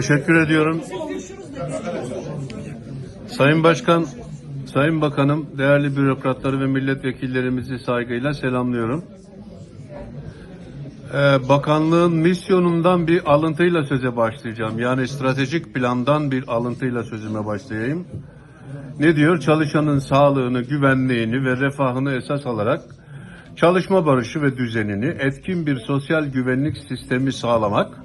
Teşekkür ediyorum. Sayın Başkan, Sayın Bakanım, değerli bürokratları ve milletvekillerimizi saygıyla selamlıyorum. Ee, bakanlığın misyonundan bir alıntıyla söze başlayacağım. Yani stratejik plandan bir alıntıyla sözüme başlayayım. Ne diyor? Çalışanın sağlığını, güvenliğini ve refahını esas alarak çalışma barışı ve düzenini etkin bir sosyal güvenlik sistemi sağlamak,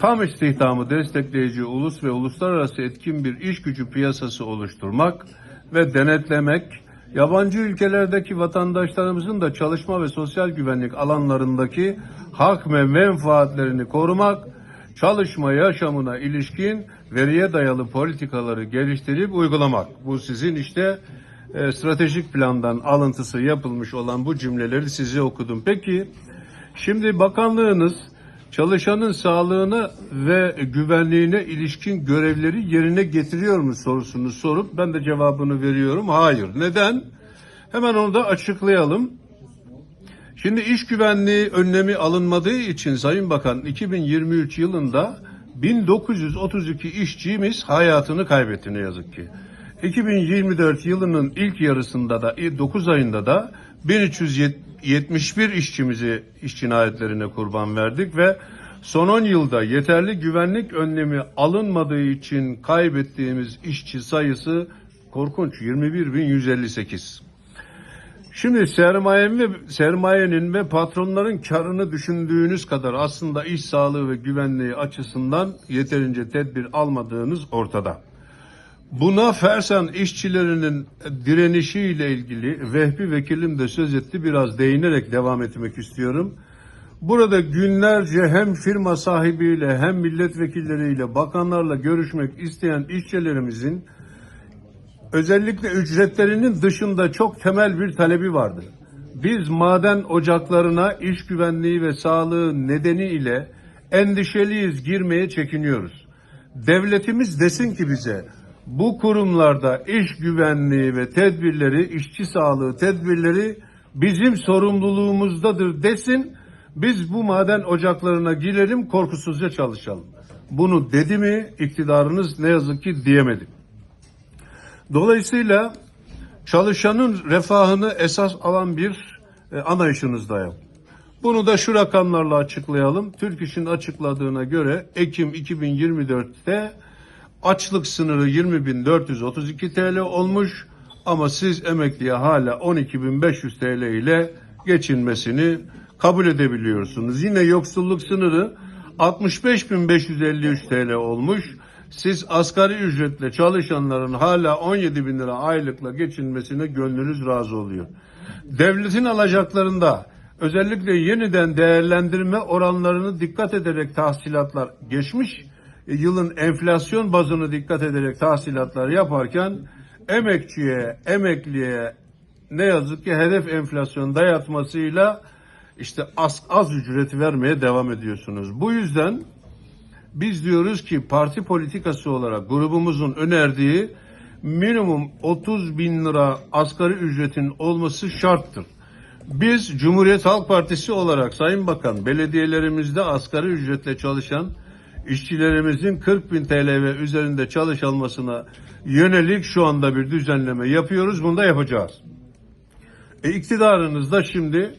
tam istihdamı destekleyici ulus ve uluslararası etkin bir iş gücü piyasası oluşturmak ve denetlemek, yabancı ülkelerdeki vatandaşlarımızın da çalışma ve sosyal güvenlik alanlarındaki hak ve menfaatlerini korumak, çalışma yaşamına ilişkin veriye dayalı politikaları geliştirip uygulamak. Bu sizin işte e, stratejik plandan alıntısı yapılmış olan bu cümleleri size okudum. Peki şimdi bakanlığınız çalışanın sağlığına ve güvenliğine ilişkin görevleri yerine getiriyor mu sorusunu sorup ben de cevabını veriyorum. Hayır. Neden? Hemen onu da açıklayalım. Şimdi iş güvenliği önlemi alınmadığı için Sayın Bakan 2023 yılında 1932 işçimiz hayatını kaybetti ne yazık ki. 2024 yılının ilk yarısında da 9 ayında da 1371 işçimizi iş cinayetlerine kurban verdik ve son 10 yılda yeterli güvenlik önlemi alınmadığı için kaybettiğimiz işçi sayısı korkunç 21.158. Şimdi sermayenin ve sermayenin ve patronların karını düşündüğünüz kadar aslında iş sağlığı ve güvenliği açısından yeterince tedbir almadığınız ortada. Buna Fersan işçilerinin direnişiyle ilgili Vehbi Vekilim de söz etti. Biraz değinerek devam etmek istiyorum. Burada günlerce hem firma sahibiyle hem milletvekilleriyle, bakanlarla görüşmek isteyen işçilerimizin özellikle ücretlerinin dışında çok temel bir talebi vardır. Biz maden ocaklarına iş güvenliği ve sağlığı nedeniyle endişeliyiz, girmeye çekiniyoruz. Devletimiz desin ki bize bu kurumlarda iş güvenliği ve tedbirleri, işçi sağlığı tedbirleri bizim sorumluluğumuzdadır desin. Biz bu maden ocaklarına girelim, korkusuzca çalışalım. Bunu dedi mi iktidarınız ne yazık ki diyemedi. Dolayısıyla çalışanın refahını esas alan bir e, anayışınızda yok. Bunu da şu rakamlarla açıklayalım. Türk İş'in açıkladığına göre Ekim 2024'te açlık sınırı 20.432 TL olmuş ama siz emekliye hala 12.500 TL ile geçinmesini kabul edebiliyorsunuz. Yine yoksulluk sınırı 65.553 TL olmuş. Siz asgari ücretle çalışanların hala 17 bin lira aylıkla geçinmesine gönlünüz razı oluyor. Devletin alacaklarında özellikle yeniden değerlendirme oranlarını dikkat ederek tahsilatlar geçmiş yılın enflasyon bazını dikkat ederek tahsilatlar yaparken emekçiye, emekliye ne yazık ki hedef enflasyon dayatmasıyla işte az, az ücret vermeye devam ediyorsunuz. Bu yüzden biz diyoruz ki parti politikası olarak grubumuzun önerdiği minimum 30 bin lira asgari ücretin olması şarttır. Biz Cumhuriyet Halk Partisi olarak Sayın Bakan belediyelerimizde asgari ücretle çalışan işçilerimizin 40 bin TL ve üzerinde çalışılmasına yönelik şu anda bir düzenleme yapıyoruz. Bunu da yapacağız. E, iktidarınız da şimdi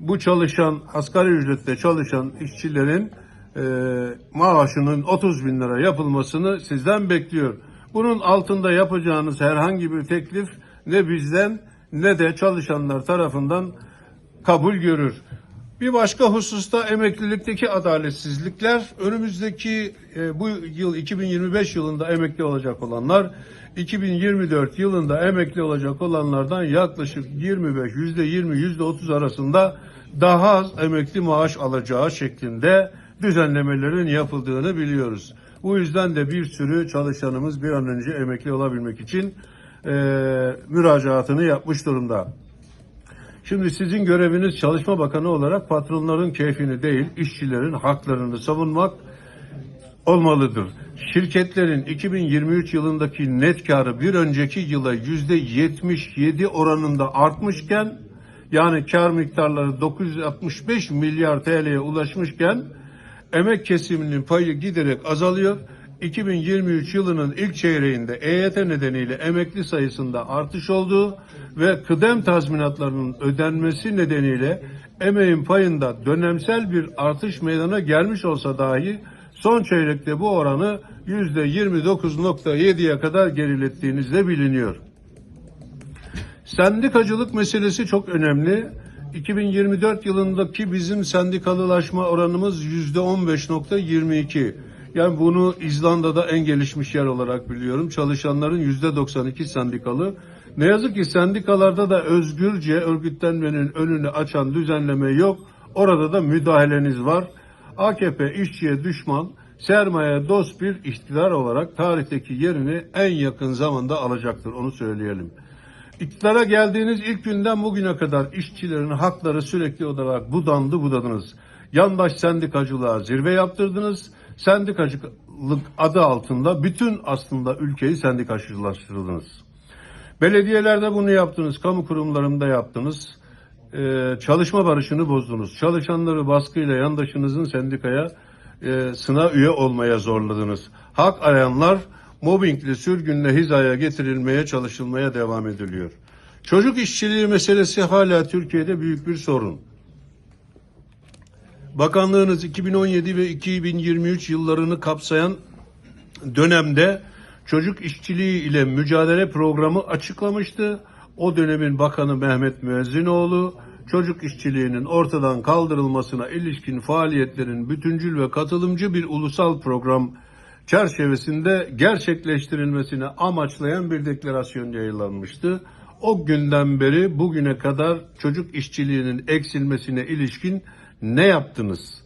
bu çalışan asgari ücretle çalışan işçilerin e, maaşının 30 bin lira yapılmasını sizden bekliyor. Bunun altında yapacağınız herhangi bir teklif ne bizden ne de çalışanlar tarafından kabul görür. Bir başka hususta emeklilikteki adaletsizlikler önümüzdeki e, bu yıl 2025 yılında emekli olacak olanlar 2024 yılında emekli olacak olanlardan yaklaşık 25 yüzde 20 yüzde 30 arasında daha az emekli maaş alacağı şeklinde düzenlemelerin yapıldığını biliyoruz. Bu yüzden de bir sürü çalışanımız bir an önce emekli olabilmek için e, müracaatını yapmış durumda. Şimdi sizin göreviniz Çalışma Bakanı olarak patronların keyfini değil, işçilerin haklarını savunmak olmalıdır. Şirketlerin 2023 yılındaki net karı bir önceki yıla yüzde 77 oranında artmışken yani kar miktarları 965 milyar TL'ye ulaşmışken emek kesiminin payı giderek azalıyor. 2023 yılının ilk çeyreğinde EYT nedeniyle emekli sayısında artış olduğu ve kıdem tazminatlarının ödenmesi nedeniyle emeğin payında dönemsel bir artış meydana gelmiş olsa dahi son çeyrekte bu oranı %29.7'ye kadar gerilettiğiniz de biliniyor. Sendikacılık meselesi çok önemli. 2024 yılındaki bizim sendikalılaşma oranımız yüzde 15.22. Yani bunu İzlanda'da en gelişmiş yer olarak biliyorum. Çalışanların yüzde 92 sendikalı. Ne yazık ki sendikalarda da özgürce örgütlenmenin önünü açan düzenleme yok. Orada da müdahaleniz var. AKP işçiye düşman, sermaye dost bir iktidar olarak tarihteki yerini en yakın zamanda alacaktır. Onu söyleyelim. İktidara geldiğiniz ilk günden bugüne kadar işçilerin hakları sürekli olarak budandı budadınız. Yandaş sendikacılığa zirve yaptırdınız. Sendikacılık adı altında bütün aslında ülkeyi sendikacılaştırdınız. Belediyelerde bunu yaptınız, kamu kurumlarında yaptınız. Ee, çalışma barışını bozdunuz. Çalışanları baskıyla yandaşınızın sendikaya e, sına üye olmaya zorladınız. Hak arayanlar mobbingle, sürgünle hizaya getirilmeye çalışılmaya devam ediliyor. Çocuk işçiliği meselesi hala Türkiye'de büyük bir sorun. Bakanlığınız 2017 ve 2023 yıllarını kapsayan dönemde çocuk işçiliği ile mücadele programı açıklamıştı. O dönemin bakanı Mehmet Müezzinoğlu çocuk işçiliğinin ortadan kaldırılmasına ilişkin faaliyetlerin bütüncül ve katılımcı bir ulusal program çerçevesinde gerçekleştirilmesini amaçlayan bir deklarasyon yayınlanmıştı. O günden beri bugüne kadar çocuk işçiliğinin eksilmesine ilişkin ne yaptınız?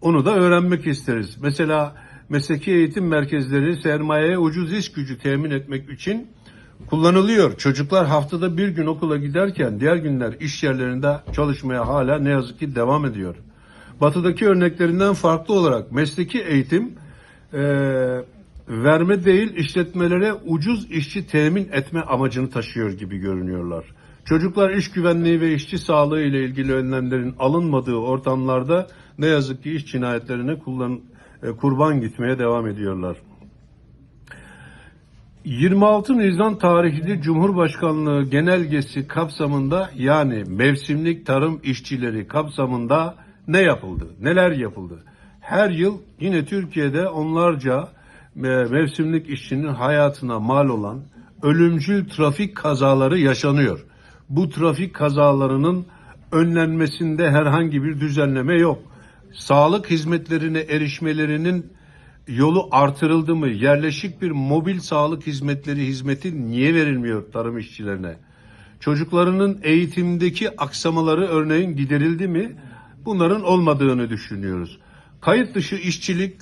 Onu da öğrenmek isteriz. Mesela mesleki eğitim merkezleri sermayeye ucuz iş gücü temin etmek için kullanılıyor. Çocuklar haftada bir gün okula giderken diğer günler iş yerlerinde çalışmaya hala ne yazık ki devam ediyor. Batıdaki örneklerinden farklı olarak mesleki eğitim e, verme değil işletmelere ucuz işçi temin etme amacını taşıyor gibi görünüyorlar. Çocuklar iş güvenliği ve işçi sağlığı ile ilgili önlemlerin alınmadığı ortamlarda ne yazık ki iş cinayetlerine kullan, e, kurban gitmeye devam ediyorlar. 26 Nisan tarihli Cumhurbaşkanlığı genelgesi kapsamında yani mevsimlik tarım işçileri kapsamında ne yapıldı? Neler yapıldı? Her yıl yine Türkiye'de onlarca e, mevsimlik işçinin hayatına mal olan ölümcül trafik kazaları yaşanıyor. Bu trafik kazalarının önlenmesinde herhangi bir düzenleme yok. Sağlık hizmetlerine erişmelerinin yolu artırıldı mı? Yerleşik bir mobil sağlık hizmetleri hizmeti niye verilmiyor tarım işçilerine? Çocuklarının eğitimdeki aksamaları örneğin giderildi mi? Bunların olmadığını düşünüyoruz. Kayıt dışı işçilik,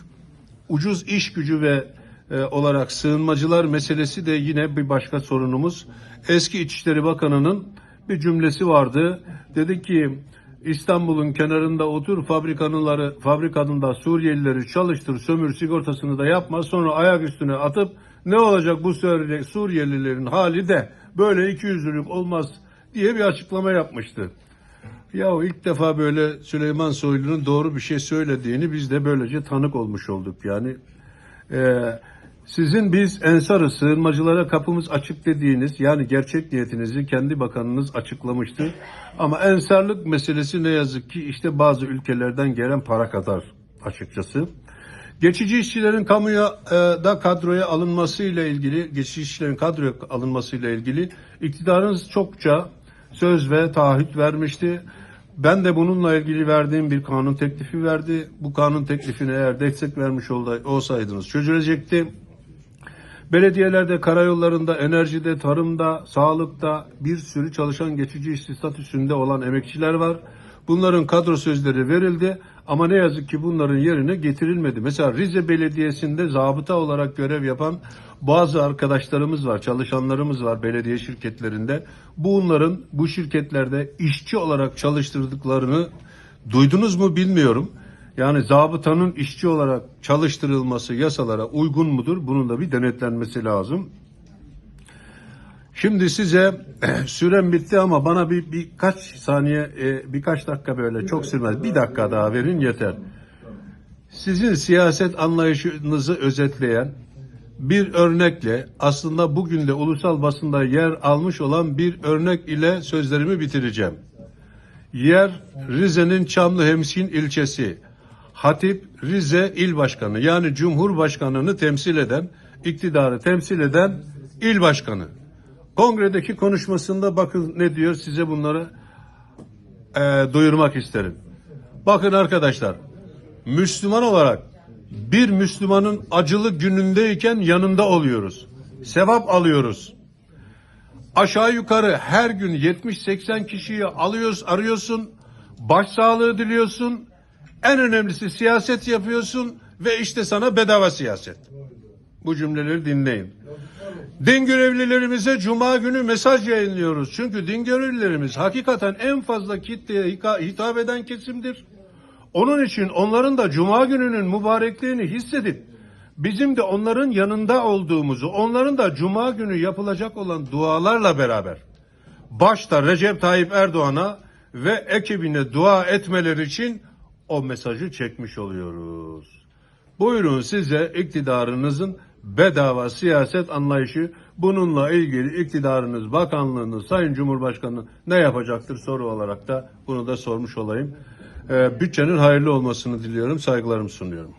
ucuz iş gücü ve e, olarak sığınmacılar meselesi de yine bir başka sorunumuz. Eski İçişleri Bakanı'nın bir cümlesi vardı. Dedi ki İstanbul'un kenarında otur fabrikanınları fabrikanın da Suriyelileri çalıştır sömür sigortasını da yapma sonra ayak üstüne atıp ne olacak bu Suriyelilerin hali de böyle iki yüzlülük olmaz diye bir açıklama yapmıştı. Ya ilk defa böyle Süleyman Soylu'nun doğru bir şey söylediğini biz de böylece tanık olmuş olduk yani. Ee, sizin biz ensarı sığınmacılara kapımız açık dediğiniz yani gerçek niyetinizi kendi bakanınız açıklamıştı. Ama ensarlık meselesi ne yazık ki işte bazı ülkelerden gelen para kadar açıkçası. Geçici işçilerin kamuya e, da kadroya alınması ile ilgili, geçici işçilerin kadroya alınması ile ilgili iktidarınız çokça söz ve taahhüt vermişti. Ben de bununla ilgili verdiğim bir kanun teklifi verdi. Bu kanun teklifine eğer destek vermiş olsaydınız çözülecekti. Belediyelerde, karayollarında, enerjide, tarımda, sağlıkta bir sürü çalışan geçici işçi statüsünde olan emekçiler var. Bunların kadro sözleri verildi ama ne yazık ki bunların yerine getirilmedi. Mesela Rize Belediyesi'nde zabıta olarak görev yapan bazı arkadaşlarımız var, çalışanlarımız var belediye şirketlerinde. Bunların bu şirketlerde işçi olarak çalıştırdıklarını duydunuz mu bilmiyorum. Yani zabıtanın işçi olarak çalıştırılması yasalara uygun mudur? Bunun da bir denetlenmesi lazım. Şimdi size sürem bitti ama bana bir birkaç saniye, e, birkaç dakika böyle çok sürmez. Bir dakika daha verin yeter. sizin siyaset anlayışınızı özetleyen bir örnekle aslında bugün de ulusal basında yer almış olan bir örnek ile sözlerimi bitireceğim. Yer Rize'nin Çamlıhemşin ilçesi. Hatip Rize İl Başkanı yani Cumhurbaşkanını temsil eden, iktidarı temsil eden il başkanı. Kongredeki konuşmasında bakın ne diyor size bunları eee, duyurmak isterim. Bakın arkadaşlar, Müslüman olarak bir Müslümanın acılı günündeyken yanında oluyoruz. Sevap alıyoruz. Aşağı yukarı her gün 70-80 kişiyi alıyoruz, arıyorsun. Başsağlığı diliyorsun. En önemlisi siyaset yapıyorsun ve işte sana bedava siyaset. Bu cümleleri dinleyin. Din görevlilerimize cuma günü mesaj yayınlıyoruz. Çünkü din görevlilerimiz hakikaten en fazla kitleye hitap eden kesimdir. Onun için onların da cuma gününün mübarekliğini hissedip bizim de onların yanında olduğumuzu, onların da cuma günü yapılacak olan dualarla beraber başta Recep Tayyip Erdoğan'a ve ekibine dua etmeleri için o mesajı çekmiş oluyoruz. Buyurun size iktidarınızın bedava siyaset anlayışı bununla ilgili iktidarınız, bakanlığınız, Sayın Cumhurbaşkanı ne yapacaktır soru olarak da bunu da sormuş olayım. Ee, bütçenin hayırlı olmasını diliyorum, saygılarımı sunuyorum.